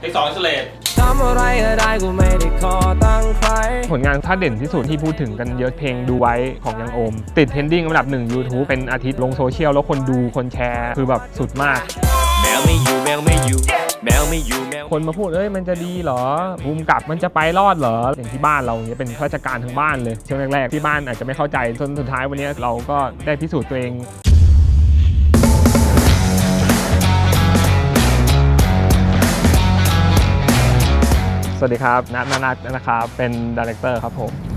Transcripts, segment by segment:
เทคสองอิสเลตทำอะไรก็ได้กูไม่ได้ขอตั้งใคร ผลงานถ้าเด่นที่สุดที่พูดถึงกันเยอะเพลงดูไว้ของยังโอม ติดเทรนดิ้งอันดับหนึ่ง YouTube เป็นอาทิตย์ลงโซเชียลแล้วคนดูคนแชร์ คือแบบสุดมาก แมวไม่อยู่แมวไม่อยู่ แมวไม่อยู่แมวคนมาพูดเอ้ยมันจะดีเหรอภูมิกับมันจะไปรอดเหรอ อย่างที่บ้านเราเนี่ยเป็นข้าราชการทั้งบ้านเลยช่วงแรกๆที่บ้านอาจจะไม่เข้าใจจนสุดท้ายวันนี้เราก็ได้พิสูจน์ตัวเอง สวัสดีครับนัทนานัทนะครับ เป็นดีเลกเตอร์ครับผม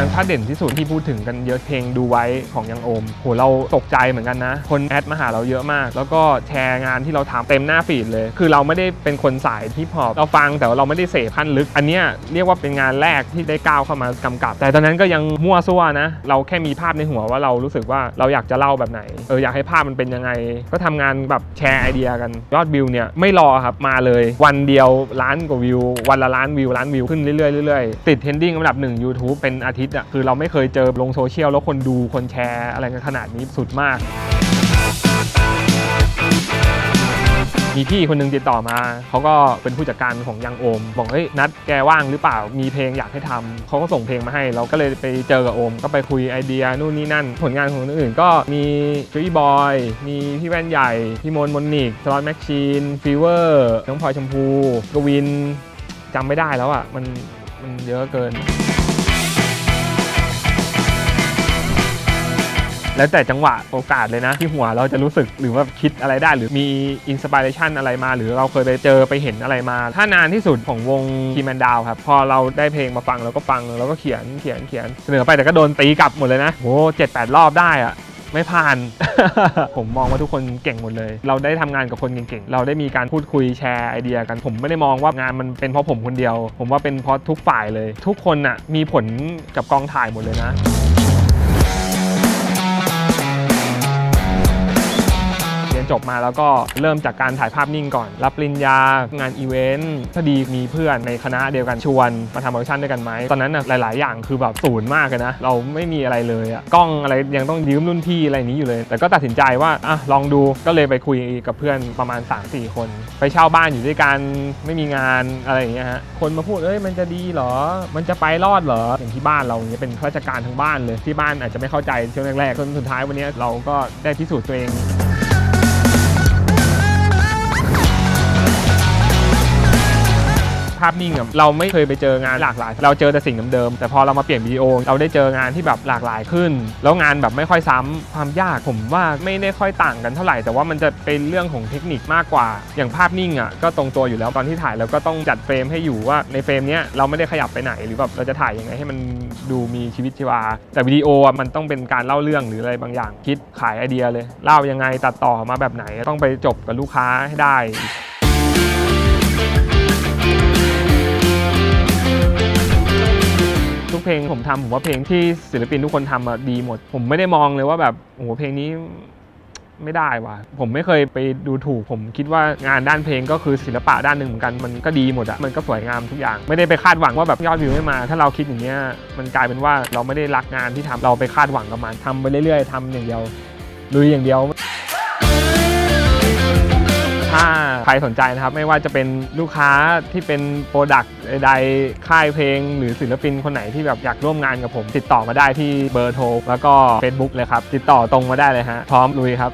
านถ้าเด่นที่สุดที่พูดถึงกันเยอะเพลงดูไว้ของยังโอมโหเราตกใจเหมือนกันนะ คนแอดมาหาเราเยอะมาก แล้วก็แชร์งานที่เราทำเต็มหน้าฟีดเลย คือเราไม่ได้เป็นคนสายฮิปฮอเราฟังแต่ว่าเราไม่ได้เสพขั้นลึก อันเนี้ยเรียกว่าเป็นงานแรกที่ได้ก้าวเข้ามากำกับ แต่ตอนนั้นก็ยังมั่วซั่วนะ เราแค่มีภาพในหัวว่าเรารู้สึกว่าเราอยากจะเล่าแบบไหนเอออยากให้ภาพมันเป็นยังไง ก็ทำงานแบบแชร์ไอเดียกันยอดวิวเนี่ยไม่รอครับมาเลย วันเดียวล้านกว่าวิว วันละล้านวิวล้านวิวขึ้นเรื่อยๆเรื่อยๆติดเทรนดิ้งอันดับหนึ่ง YouTube เป็นอาทิตย์อะคือเราไม่เคยเจอลงโซเชียลแล้วคนดูคนแชร์อะไรกันขนาดนี้สุดมาก มีพี่คนหนึงติดต่อมา เขาก็เป็นผู้จัดการของยังโอม บอกเฮ้ยนัดแกว่างหรือเปล่ามีเพลงอยากให้ทำเขาก็ส่งเพลงมาให้ เราก็เลยไปเจอกับโอม ก็ไปคุยไอเดียนู่นนี่นั่น ผลงานของคนอื่นก็มีจุ้ยบอย มีพี่แว่นใหญ่ พี่มนมนนิกสล็อตแม็กชีนฟีเวอร์น้องพลอยชมพูกวินจำไม่ได้แล้วอะมันมันเยอะเกิน แล้วแต่จังหวะโอกาสเลยนะ ที่หัวเราจะรู้สึกหรือว่าคิดอะไรได้ หรือมีอินสปิเรชันอะไรมา หรือเราเคยไปเจอไปเห็นอะไรมา ถ้านานที่สุดของวงคีแมนดาวครับ พอเราได้เพลงมาฟังเราก็ฟังเราก็เขียนเขียนเขียนเสนอไปแต่ก็โดนตีกลับหมดเลยนะโหเจ็ดแปดรอบได้อะไม่ผ่าน ผมมองว่าทุกคนเก่งหมดเลย เราได้ทำงานกับคนเก่งๆ เราได้มีการพูดคุยแชร์ไอเดียกัน ผมไม่ได้มองว่างานมันเป็นเพราะผมคนเดียว ผมว่าเป็นเพราะทุกฝ่ายเลย ทุกคนน่ะมีผลกับกองถ่ายหมดเลยนะ จบมาแล้วก็เริ่มจากการถ่ายภาพนิ่งก่อน รับปริญญางานอีเวนต์พอดีมีเพื่อนในคณะเดียวกันชวนมาทำโปรดักชันด้วยกันไหมตอนนั้นนะหลาย ๆ อย่างคือแบบศูนย์มากเลยนะ เราไม่มีอะไรเลยอะกล้องอะไรยังต้องยืมรุ่นพี่อะไรอย่างนี้อยู่เลย แต่ก็ตัดสินใจว่าอะลองดูก็เลยไปคุยกับเพื่อนประมาณ 3-4 คน ไปเช่าบ้านอยู่ด้วยกันไม่มีงานอะไรอย่างเงี้ยฮะคนมาพูดเอ้ยมันจะดีเหรอ มันจะไปรอดเหรออย่างที่บ้านเราเนี่ยเป็นข้าราชการทั้งบ้านเลยที่บ้านอาจจะไม่เข้าใจช่วงแรกๆจนสุดท้ายวันนี้เราก็ได้พิสูจน์ตัวเอง ภาพนิ่งอะเราไม่เคยไปเจองานหลากหลาย เราเจอแต่สิ่งเดิมๆแต่พอเรามาเปลี่ยนวิดีโอ เราได้เจองานที่แบบหลากหลายขึ้น แล้วงานแบบไม่ค่อยซ้ำความยากผมว่าไม่ได้ค่อยต่างกันเท่าไหร่ แต่ว่ามันจะเป็นเรื่องของเทคนิคมากกว่า อย่างภาพนิ่งอะก็ตรงตัวอยู่แล้วตอนที่ถ่ายเราก็ต้องจัดเฟรมให้อยู่ว่าในเฟรมเนี้ยเราไม่ได้ขยับไปไหนหรือแบบเราจะถ่ายยังไงให้มันดูมีชีวิตชีวา แต่วิดีโออะมันต้องเป็นการเล่าเรื่องหรืออะไรบางอย่าง คิดขายไอเดียเลย เล่ายังไงตัดต่อมาแบบไหนต้องไปจบกับลูกค้าให้ได้ ทุกเพลงผมทำผมว่าเพลงที่ศิลปินทุกคนทำอะดีหมด ผมไม่ได้มองเลยว่าแบบโอ้โหเพลงนี้ไม่ได้ว่ะผมไม่เคยไปดูถูก ผมคิดว่างานด้านเพลงก็คือศิลปะด้านหนึ่งเหมือนกันมันก็ดีหมดอะมันก็สวยงามทุกอย่าง ไม่ได้ไปคาดหวังว่าแบบยอดวิวไม่มา ถ้าเราคิดอย่างเงี้ยมันกลายเป็นว่าเราไม่ได้รักงานที่ทำเราไปคาดหวังกับมันทำไปเรื่อยๆทำอย่างเดียวลุยอย่างเดียว ถ้าใครสนใจนะครับ ไม่ว่าจะเป็นลูกค้าที่เป็นโปรดักต์ใดๆค่ายเพลง หรือศิลปินคนไหนที่แบบอยากร่วมงานกับผม ติดต่อมาได้ที่เบอร์โทรแล้วก็ Facebook เลยครับ ติดต่อตรงมาได้เลยฮะพร้อมลุยครับ